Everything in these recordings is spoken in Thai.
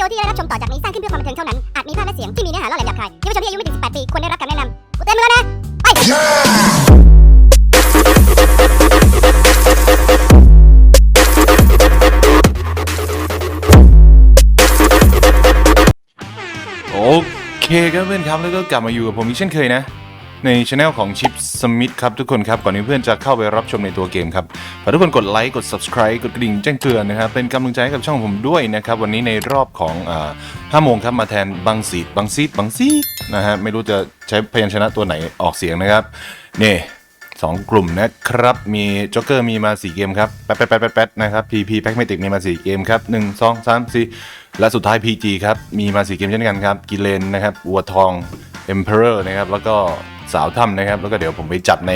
ดีโอที่ได้รับชมต่อจากนี้สร้างขึ้นเพื่อความบันเทิงเท่านั้น อาจมีภาพและเสียงที่มีเนื้อหาล่อแหลมหยาบคายเยาวชนที่อายุไม่ถึง 18 ปีควรได้รับคำแนะนำกูเต็มแล้วนะ ไป โอเคครับเพื่อนครับแล้วก็กลับมาอยู่กับผมอีกเช่นเคยนะ ในช anel ของชิปสมิธครับทุกคนครับ ก่อนที่เพื่อนจะเข้าไปรับชมในตัวเกมครับฝากทุกคนกดไลค์กด subscribe กดกระดิ่งแจ้งเตือนนะครับ เป็นกำลังใจให้กับช่องผมด้วยนะครับ วันนี้ในรอบของห้าโมงครับมาแทนบังซีดบังซีดบังซีดนะฮะไม่รู้จะใช้พยัญชนะตัวไหนออกเสียงนะครับนี่สองกลุ่มนะครับ มีจ็อกเกอร์มีมา4เกมครับแป๊ดแป๊ดแป๊ดแป๊ดนะครับ PP p a c m a t i c มีมา4เกมครับ1 2 3 4และสุดท้าย PG ครับ มีมา4เกมเช่นกันครับกิเลนนะครับวัวทอง Emperor นะครับ แล้วก็ สาวถ้ำนะครับ แล้วก็เดี๋ยวผมไปจัดใน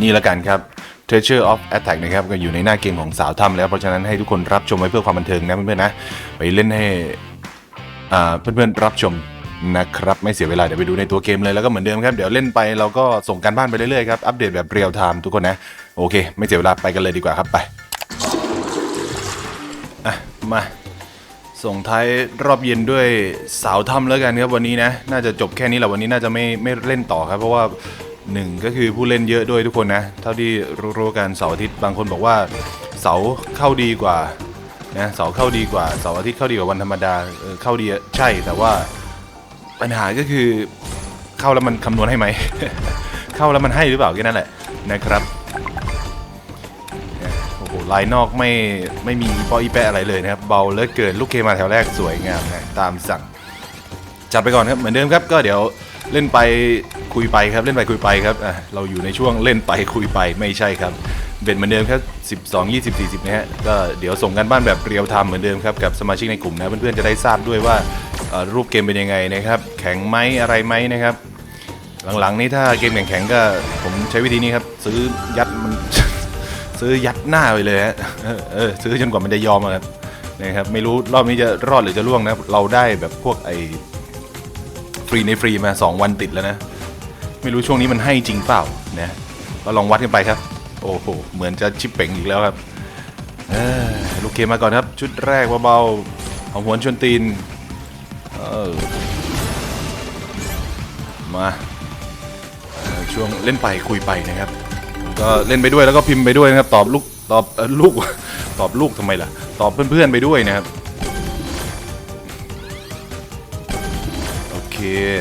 นี่ละกันครับ Treasure of Attack นะครับก็อยู่ในหน้าเกมของสาวถ้ำแล้ว เพราะฉะนั้นให้ทุกคนรับชมไว้เพื่อความบันเทิงนะเพื่อนๆนะ ไปเล่นให้เพื่อนๆรับชมนะครับไม่เสียเวลาเดี๋ยวไปดูในตัวเกมเลยแล้วก็เหมือนเดิมครับ เดี๋ยวเล่นไปเราก็ส่งการบ้านไปเรื่อยๆครับอัปเดตแบบเรียลไทม์ทุกคนนะ โอเค ไม่เสียเวลาไปกันเลยดีกว่าครับไปอะมา ส่งท้ายรอบเย็นด้วยสาวถ้ำแล้วกันครับวันนี้นะ น่าจะจบแค่นี้แหละวันนี้น่าจะไม่ไม่เล่นต่อครับ เพราะว่าหนึ่งก็คือผู้เล่นเยอะด้วยทุกคนนะ เท่าที่รู้ๆกันเสาร์อาทิตย์บางคนบอกว่าเสาเข้าดีกว่านะเสาเข้าดีกว่าเสาร์อาทิตย์เข้าดีกว่าวันธรรมดาเเข้าดีใช่แต่ว่าปัญหาก็คือเข้าแล้วมันคำนวณให้ไหม เข้าแล้วมันให้หรือเปล่าแค่นั้นแหละนะครับ โอ้ลายนอกไม่ไม่มีปออีแปะอะไรเลยนะครับ เบาเลือเกินลูกเคมาแถวแรกสวยงามนะตามสั่ง จัดไปก่อนครับเหมือนเดิมครับก็เดี๋ยวเล่นไปคุยไปครับเล่นไปคุยไปครับอะเราอยู่ในช่วงเล่นไปคุยไปไม่ใช่ครับเบ็ดเหมือนเดิมครับ12 20 40นะฮะก็เดี๋ยวส่งกันบ้านแบบเรียลไทม์เหมือนเดิมครับกับสมาชิกในกลุ่มนะเพื่อนๆจะได้ทราบด้วยว่ารูปเกมเป็นยังไงนะครับ แข็งไหมอะไรไหมนะครับ หลังๆนี้ถ้าเกมแข็งๆก็ผมใช้วิธีนี้ครับ ซื้อยัดมัน ซื้อยัดหน้าไปเลยฮะเออซื้อจนกว่ามันจะยอมอะครับนะครับไม่รู้รอบนี้จะรอดหรือจะล่วงนะ เราได้แบบพวกไอฟรีในฟรีมา 2 วันติดแล้วนะ ไม่รู้ช่วงนี้มันให้จริงเปล่านะก็ลองวัดกันไปครับ โอ้โห เหมือนจะชิปเป่งอีกแล้วครับเอ้อลูกเกมมาก่อนครับ ชุดแรกเบาๆเอาหัวนชนตีนเออมาช่วงเล่นไปคุยไปนะครับ ก็เล่นไปด้วยแล้วก็พิมพ์ไปด้วยนะครับ ตอบลูกตอบลูกตอบลูกทำไมล่ะ ตอบเพื่อนๆไปด้วยนะครับ โอเค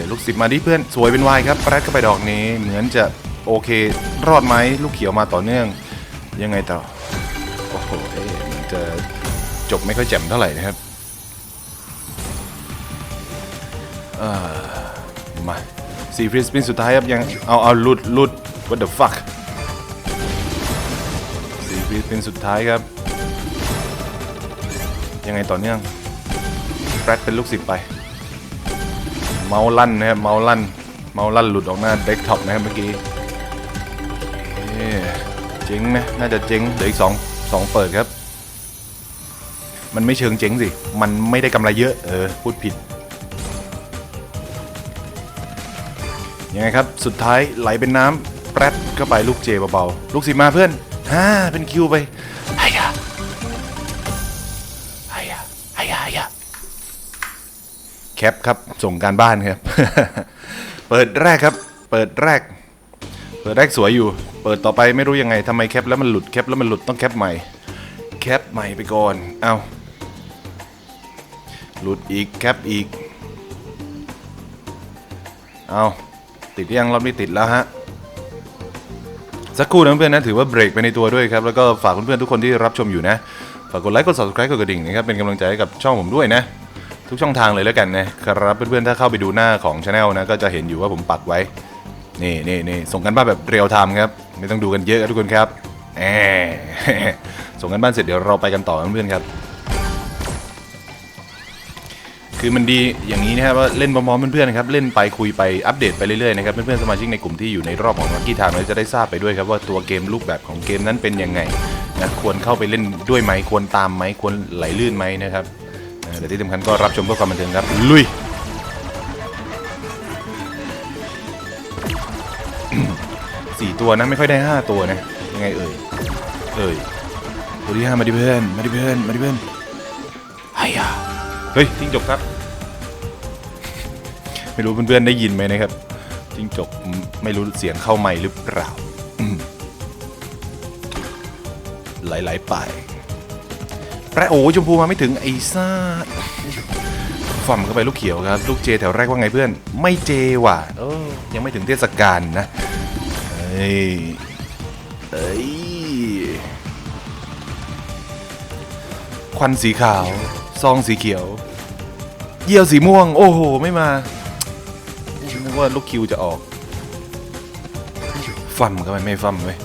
ลูกศิษย์มาดิเพื่อนสวยเป็นวายครับแปรดเข้าไปดอกนี้ เหมือนจะโอเค รอดไหมลูกเขียวมาต่อเนื่อง ยังไงต่อ โอ้โหเอ๊ะเหมือนจะจบไม่ค่อยแจ่มเท่าไหร่นะครับเออมาสีฟรีสปินสุดท้ายครับยังเอาเอาหลุดหลุด what the fuck สี่ฟรีสปินสุดท้ายครับ ยังไงต่อเนื่องแปรดเป็นลูกศิษย์ไป เมาลั่นนะครับเมาลั่น เมาลั่นหลุดออกหน้าเดสก์ท็อปนะครับเมื่อกี้เจ๊งนะน่าจะเจ๊งเหลืออีกสองสองเปิดครับ มันไม่เชิงเจ๊งสิ มันไม่ได้กำไรเยอะ เออ พูดผิดยังไงครับ สุดท้ายไหลเป็นน้ำแปรดเข้าไปลูกเจเบาๆ ลูกสิมาเพื่อน ฮ่าเป็นคิวไปไอ้ยะไอ้ยะไอ้ยะไอ้ยะแคปครับ ส่งการบ้านครับ เปิดแรกครับ เปิดแรก เปิดแรกสวยอยู่ เปิดต่อไปไม่รู้ยังไงทำไมแคปแล้วมันหลุดแคปแล้วมันหลุดต้องแคปใหม่ แคปใหม่ไปก่อน เอาหลุดอีกแคปอีก เอาติดยังรอบนี้ติดแล้วฮะ สักครู่นะเพื่อนนะถือว่าเบรกไปในตัวด้วยครับ แล้วก็ฝากเพื่อนๆทุกคนที่รับชมอยู่นะ ฝากกดไลค์กด subscribe กดกระดิ่งนะครับเป็นกำลังใจให้กับช่องผมด้วยนะ ทุกช่องทางเลยแล้วกันนะครับเพื่อนๆถ้าเข้าไปดูหน้าของช anel นะก็จะเห็นอยู่ว่าผมปักไว้นี่นี่นี่ส่งกันบ้านแบบเรียลไทม์ครับไม่ต้องดูกันเยอะครับทุกคนครับแหมส่งกันบ้านเสร็จเดี๋ยวเราไปกันต่อเพื่อนๆครับ คือมันดีอย่างนี้นะครับว่าเล่นพร้อมๆเพื่อนๆนะครับเล่นไปคุยไปอัปเดตไปเรื่อยๆนะครับเพื่อนๆสมาชิกในกลุ่มที่อยู่ในรอบของลักกี้ทางเราจะได้ทราบไปด้วยครับว่าตัวเกมรูปแบบของเกมนั้นเป็นยังไงนะควรเข้าไปเล่นด้วยไหมควรตามไหมควรไหลลื่นไหมนะครับเอ่อแต่ที่สำคัญก็รับชมเพื่อความบันเทิงครับลุยสี่ตัวนะไม่ค่อยได้ห้าตัวนะยังไงเอ่ยเอ่ยตัวที่ห้ามาดิเพื่อนมาดิเพื่อนมาดิเพื่อน เฮ้ยจิ้งจกครับ ไม่รู้เพื่อนๆได้ยินไหมนะครับจิ้งจกไม่รู้เสียงเข้าไม่หรือเปล่าอืมไหลๆไปแปรโอ้ชมพูมาไม่ถึงไอ้ซ่าฝั่มเข้าไปลูกเขียวครับ ลูกเจแถวแรกว่าไงเพื่อน ไม่เจว่ะเออยังไม่ถึงเทศกาลนะเอ้ยเอ้ยควันสีขาว ซองสีเขียว เยี่ยวสีม่วง โอ้โห ไม่มานึกว่าลูกคิวจะออก ฟัมก็ไม่ไม่ฟัมเว้ย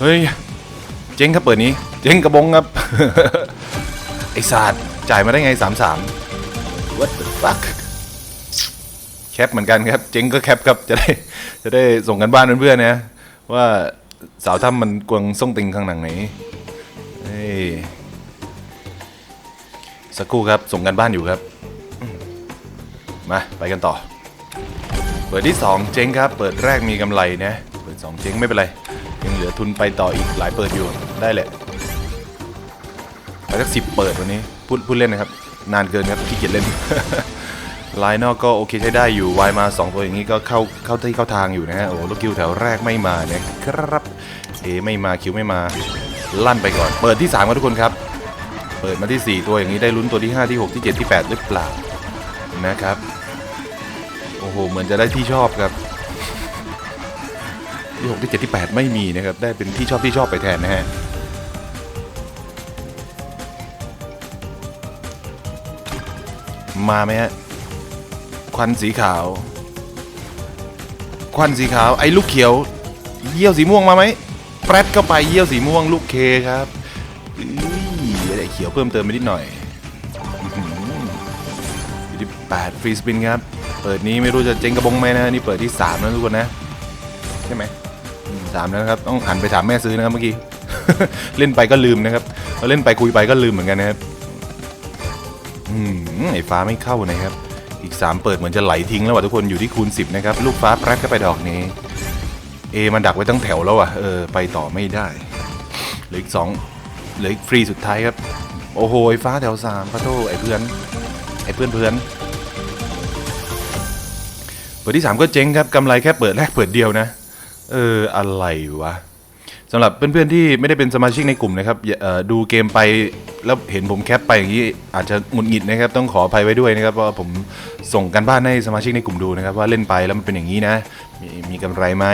เฮ้ย เจ๊งครับเปิดนี้ เจ๊งกระบงครับ ไอศาสตร์จ่ายมาได้ไงสามสาม what the fuck แคปเหมือนกันครับ เจ๊งก็แคปครับ จะได้จะได้ส่งกันบ้านเพื่อนๆนะ ว่าสาวถ้ำมันกวงส่งติงข้างหนังไหนเฮ้ย สักครู่ครับ ส่งกันบ้านอยู่ครับ มา ไปกันต่อ เปิดที่ 2 เจ๊งครับ เปิดแรกมีกำไรนะ เปิด 2 เจ๊งไม่เป็นไร ยังเหลือทุนไปต่ออีกหลายเปิดอยู่ ได้แหละ ไปสักสิบเปิดวันนี้ พูดพูดเล่นนะครับ นานเกินครับขี้เกียจเล่นลายนอกก็โอเคใช้ได้อยู่วายมา 2 ตัวอย่างนี้ก็เข้าเข้าที่เข้าทางอยู่นะฮะ โอ้ลูกคิวแถวแรกไม่มานะครับ เอไม่มาคิวไม่มา ลั่นไปก่อน เปิดที่3ครับทุกคนครับ เปิดมาที่ 4 ตัวอย่างนี้ได้ลุ้นตัวที่ 5 ที่ 6 ที่ 7 ที่ 8 หรือเปล่านะครับ โอ้โห เหมือนจะได้ที่ชอบครับที่ 6 ที่ 7 ที่ 8 ไม่มีนะครับ ได้เป็นที่ชอบที่ชอบไปแทนนะฮะมาไหมฮะควันสีขาว ควันสีขาวไอ้ลูกเขียว เยี่ยวสีม่วงมาไหมแปรดเข้าไปเยี่ยวสีม่วงลูกเคครับ อไอ้เขียวเพิ่มเติมไปนิดหน่อยอยู่ที่8ฟรีสปินครับ เปิดนี้ไม่รู้จะเจ๊งกระบงไหมนะ นี่เปิดที่3แล้วทุกคนนะ ใช่ไหมสามแล้วนะครับ ต้องหันไปถามแม่ซื้อนะครับเมื่อกี้ เล่นไปก็ลืมนะครับเราเล่นไปคุยไปก็ลืมเหมือนกันนะครับอืมไอ้ฟ้าไม่เข้านะครับอีก 3 เปิดเหมือนจะไหลทิ้งแล้วว่ะทุกคนอยู่ที่คูณ 10 นะครับ ลูกฟ้าแปรกเข้าไปดอกนี้ เอมันดักไว้ตั้งแถวแล้วอะเออ ไปต่อไม่ได้เหลืออีกสอง เหลืออีกฟรีสุดท้ายครับ โอ้โหฟ้าแถวสามพระโทไอ้เพื่อนไอ้เพื่อนเพื่อนเปิดที่ 3 ก็เจ๊งครับกำไรแค่เปิดแรกเปิดเดียวนะ เอออะไรวะสำหรับเพื่อนๆที่ไม่ได้เป็นสมาชิกในกลุ่มนะครับดูเกมไปแล้วเห็นผมแคปไปอย่างนี้อาจจะหงุดหงิดนะครับ ต้องขออภัยไว้ด้วยนะครับเพราะว่าผมส่งกันบ้านให้สมาชิกในกลุ่มดูนะครับ ว่าเล่นไปแล้วมันเป็นอย่างนี้นะ มีมีกำไรไหม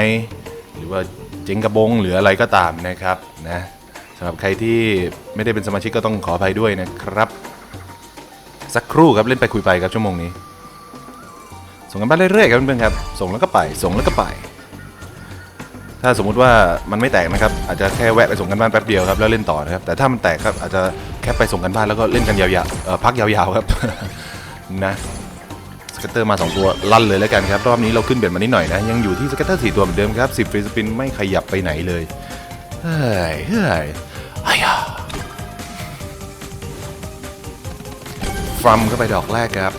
หรือว่าเจ๊งกระบงหรืออะไรก็ตามนะครับนะ สำหรับใครที่ไม่ได้เป็นสมาชิกก็ต้องขออภัยด้วยนะครับ สักครู่ครับเล่นไปคุยไปครับชั่วโมงนี้ ส่งกันบ้านเรื่อยๆครับเพื่อนๆครับ ส่งแล้วก็ไป ส่งแล้วก็ไป ถ้าสมมุติว่ามันไม่แตกนะครับ อาจจะแค่แวะไปส่งกันบ้านแป๊บเดียวครับแล้วเล่นต่อนะครับแต่ถ้ามันแตกครับอาจจะแค่ไปส่งกันบ้านแล้วก็เล่นกันยาวๆพักยาวๆครับนะสเก็ตเตอร์มา 2 ตัว ลั่นเลยแล้วกันครับ รอบนี้เราขึ้นเบ็ดมานิดหน่อยนะ ยังอยู่ที่สเก็ตเตอร์4ตัวเหมือนเดิมครับ 10ฟรีสปินไม่ขยับไปไหนเลยเฮ้ยเฮ้ย อายาฟรัมเข้าไปดอกแรกครับ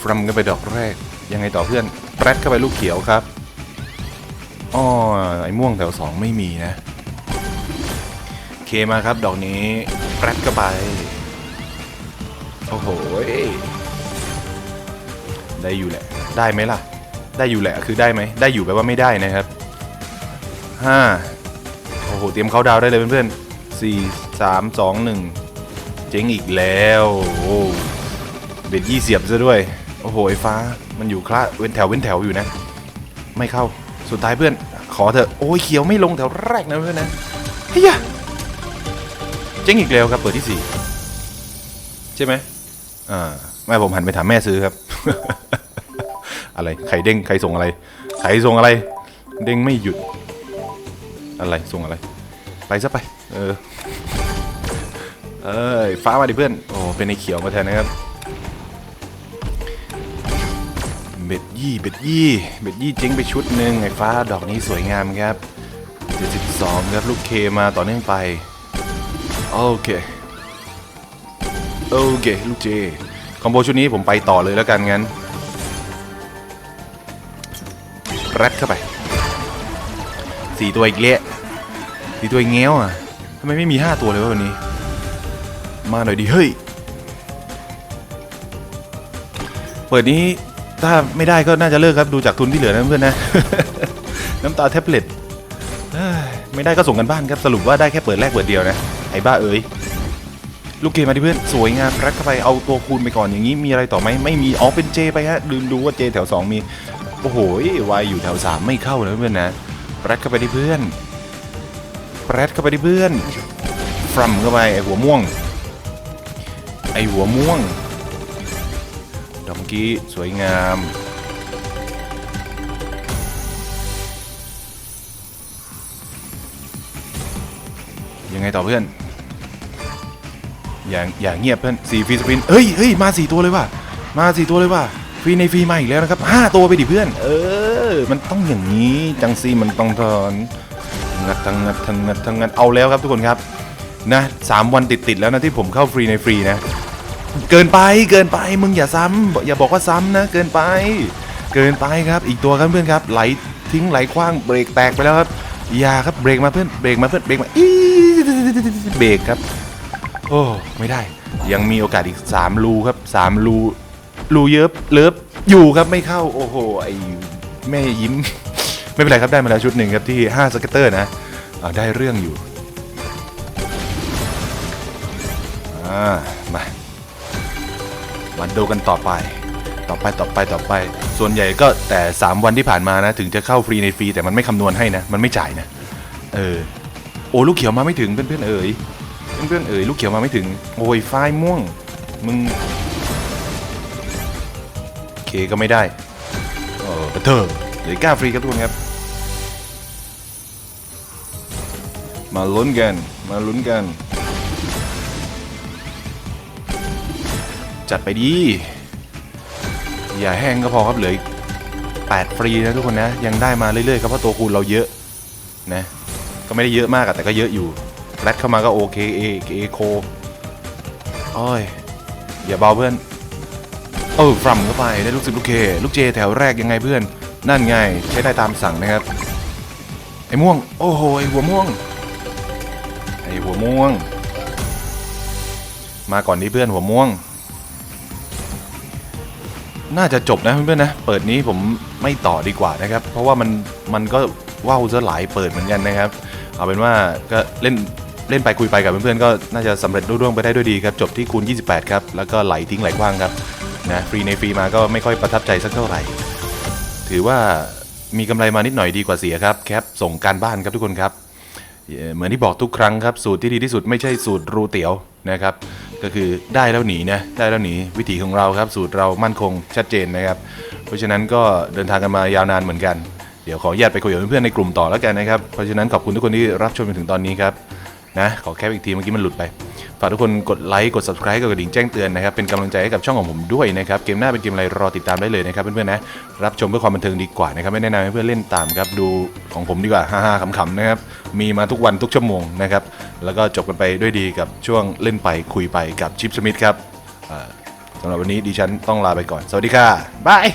ฟรัมกันไปดอกแรก ยังไงต่อเพื่อนแปรดเข้าไปลูกเขียวครับอ้อไอ้ม่วงแถวสองไม่มีนะเคมาครับ ดอกนี้แปรดเข้าไป โอ้โหได้อยู่แหละ ได้ไหมล่ะ ได้อยู่แหละ คือได้ไหม ได้อยู่แปลว่าไม่ได้นะครับห้า โอ้โห เตรียมเขาดาวได้เลยเพื่อนๆสี่สามสองหนึ่งเจ๊งอีกแล้วโอ้เบ็ดยี่เสียบซะด้วย โอ้โหไอ้ฟ้ามันอยู่คละเว้นแถวเว้นแถวอยู่นะ ไม่เข้าสุดท้ายเพื่อน ขอเถอะโอ้ยเขียวไม่ลงแถวแรกนะเพื่อนนะเฮียเจ๊งอีกแล้วครับเปิดที่สี่ใช่ไหมอ่าแม่ผมหันไปถามแม่ซื้อครับ อะไรใครเด้งใครส่งอะไรใครส่งอะไร เด้งไม่หยุด อะไรส่งอะไรไปซะไป เออ เอ้ยฟ้ามาดิเพื่อน โอ้ เป็นไอ้เขียวมาแทนนะครับ เบ็ดยี่ เบ็ดยี่ เบ็ดยี่เจ๊งไปชุดหนึ่งไอ้ฟ้าดอกนี้สวยงามครับ72ครับ ลูกเคมาต่อเนื่องไป โอเค โอเค ลูกเจ คอมโบชุดนี้ผมไปต่อเลยแล้วกันงั้น แรดเข้าไป สี่ตัวอีกเละสี่ตัวอีกเงี้ยวอะทำไมไม่มีห้าตัวเลยวะวันนี้ มาหน่อยดิเฮ้ย เปิดนี้ถ้าไม่ได้ก็น่าจะเลิกครับดูจากทุนที่เหลือนะเพื่อนนะ น้ำตาแท็บเล็ตไม่ได้ก็ส่งกันบ้านครับสรุปว่าได้แค่เปิดแรกเปิดเดียวนะไอ้บ้าเอ๋ยลูกเกมมาที่เพื่อนสวยงามรักเข้าไปเอาตัวคูณไปก่อนอย่างนี้มีอะไรต่อไหมไม่มีอ๋อเป็นเจไปฮะลืมดูว่าเจแถว 2 มี โอ้โหวายอยู่แถว 3 ไม่เข้านะเพื่อนนะ รักเข้าไปที่เพื่อนแปรดเข้าไปที่เพื่อนฟรัมเข้าไปไอหัวม่วง ไอหัวม่วงดอกเมื่อกี้สวยงามยังไงต่อเพื่อน อย่างอย่างเงียบเพื่อนสี่ฟรีสปินเฮ้ยเฮ้ยมาสี่ตัวเลยว่ะ มาสี่ตัวเลยว่ะ ฟรีในฟรีมาอีกแล้วนะครับห้าตัวไปดิเพื่อน เออ มันต้องอย่างนี้จังซีมันต้องทอนงัดทั้งงัดทั้งงัดทั้งงัดเอาแล้วครับทุกคนครับนะสามวันติดติดๆแล้วนะที่ผมเข้าฟรีในฟรีนะ เกินไปเกินไปมึงอย่าซ้ำอย่าบอกว่าซ้ำนะ เกินไป เกินไปครับอีกตัวครับเพื่อนครับ ไหลทิ้งไหลคว้างเบรกแตกไปแล้วครับอย่าครับเบรกมาเพื่อนเบรกมาเพื่อนเบรกมาอีเบรกครับ โอ้ไม่ได้ ยังมีโอกาสอีก3รูครับ3รูรูเยอะเลิฟอยู่ครับไม่เข้าโอ้โหไอ แม่ยิ้ม ไม่เป็นไรครับได้มาแล้วชุดหนึ่งครับที่5สเก็ตเตอร์นะได้เรื่องอยู่มามาดูกันต่อไป ต่อไปต่อไปต่อไป ส่วนใหญ่ก็แต่ 3 วันที่ผ่านมานะ ถึงจะเข้าฟรีในฟรีแต่มันไม่คำนวณให้นะ มันไม่จ่ายนะ เออ โอ้ลูกเขียวมาไม่ถึงเพื่อนๆเอ๋ยเพื่อนๆเอ๋ยลูกเขียวมาไม่ถึง โอ้ยฝ้ายม่วง มึงเคก็ไม่ได้ เถอะเหลือก้าฟรีครับทุกคนครับ มาลุ้นกัน มาลุ้นกัน จัดไปดี อย่าแห้งก็พอครับเหลืออีก8ฟรีนะทุกคนนะ ยังได้มาเรื่อยๆครับเพราะตัวคูณเราเยอะนะ ก็ไม่ได้เยอะมากแต่ก็เยอะอยู่แรดเข้ามาก็โอเคเอเอโคโอ้ยอย่าเบาเพื่อน เออฟรัมเข้าไปได้ลูกสิบลูกเค ลูกเจแถวแรกยังไงเพื่อน นั่นไงใช้ได้ตามสั่งนะครับ ไอ้ม่วง โอ้โหไอ้หัวม่วง ไอ้หัวม่วง มาก่อนนี้เพื่อนหัวม่วง น่าจะจบนะเพื่อนๆนะ เปิดนี้ผมไม่ต่อดีกว่านะครับ เพราะว่ามันมันก็ว่าวซะหลายเปิดเหมือนกันนะครับ เอาเป็นว่าก็เล่นเล่นไปคุยไปกับเพื่อนๆก็น่าจะสำเร็จรุ่ร่วงไปได้ด้วยดีครับ จบที่คูณ 28 ครับ แล้วก็ไหลทิ้งไหลกว้างครับ นะฟรีในฟรีมาก็ไม่ค่อยประทับใจสักเท่าไหร่ ถือว่ามีกำไรมานิดหน่อยดีกว่าเสียครับแคปส่งการบ้านครับทุกคนครับ เหมือนที่บอกทุกครั้งครับ สูตรที่ดีที่สุดไม่ใช่สูตรรูเตี๋ยวนะครับ ก็คือได้แล้วหนีนะได้แล้วหนีวิถีของเราครับ สูตรเรามั่นคงชัดเจนนะครับ เพราะฉะนั้นก็เดินทางกันมายาวนานเหมือนกันเดี๋ยวขออนุญาตไปคุยกับเพื่อนๆในกลุ่มต่อแล้วกันนะครับเพราะฉะนั้นขอบคุณทุกคนที่รับชมจนถึงตอนนี้ครับนะขอแคปอีกทีเมื่อกี้มันหลุดไป ฝากทุกคนกดไลค์กด subscribe กดกระดิ่งแจ้งเตือนนะครับเป็นกำลังใจให้กับช่องของผมด้วยนะครับเกมหน้าเป็นเกมอะไรรอติดตามได้เลยนะครับเพื่อนๆนะรับชมเพื่อความบันเทิงดีกว่านะครับไม่แนะนำให้เพื่อนเล่นตามครับดูของผมดีกว่าฮ่าๆขำๆนะครับมีมาทุกวันทุกชั่วโมงนะครับแล้วก็จบกันไปด้วยดีกับช่วงเล่นไปคุยไปกับชิปสมิธครับสำหรับวันนี้ดิฉันต้องลาไปก่อน สวัสดีค่ะบาย